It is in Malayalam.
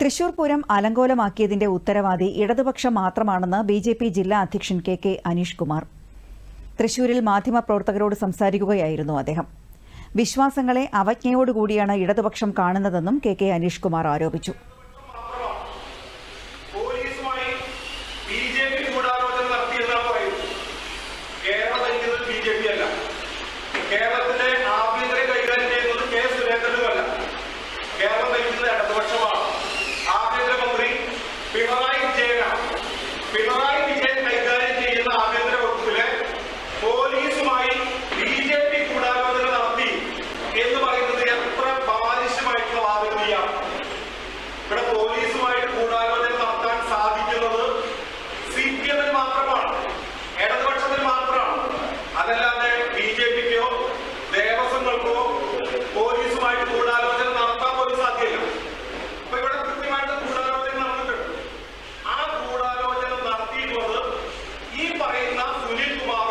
തൃശൂർ പൂരം അലങ്കോലമാക്കിയതിന്റെ ഉത്തരവാദി ഇടതുപക്ഷം മാത്രമാണെന്ന് ബി ജെ പി ജില്ലാ അധ്യക്ഷൻ കെ കെ അനീഷ് കുമാർ. തൃശൂരിൽ മാധ്യമപ്രവർത്തകരോട് സംസാരിക്കുകയായിരുന്നു അദ്ദേഹം. വിശ്വാസങ്ങളെ അവജ്ഞയോടുകൂടിയാണ് ഇടതുപക്ഷം കാണുന്നതെന്നും കെ കെ അനീഷ് കുമാർ ആരോപിച്ചു. കേരളത്തിലെ പിണറായി വിജയൻ കൈകാര്യം ചെയ്യുന്ന ആഭ്യന്തര വകുപ്പിലെ പോലീസുമായി ബി ജെ പി കൂടാലോചന നടത്തി എന്ന് പറയുന്നത് എത്ര ബാലിശമായിട്ടുള്ള വാദഗതിയാണ് ഇവിടെ പോലീസുമായിട്ട് കൂടാലോചന നടത്താൻ സാധിക്കുന്നത് സി പി എമ്മിന് മാത്രമാണ് ഇടതുപക്ഷത്തിന് മാത്രമാണ്. അതല്ലാതെ ബി ജെ പിക്കോ ദേവസ്വങ്ങൾക്കോ പോലീസുമായിട്ട് കൂടാ Kur'an'dan suni kumar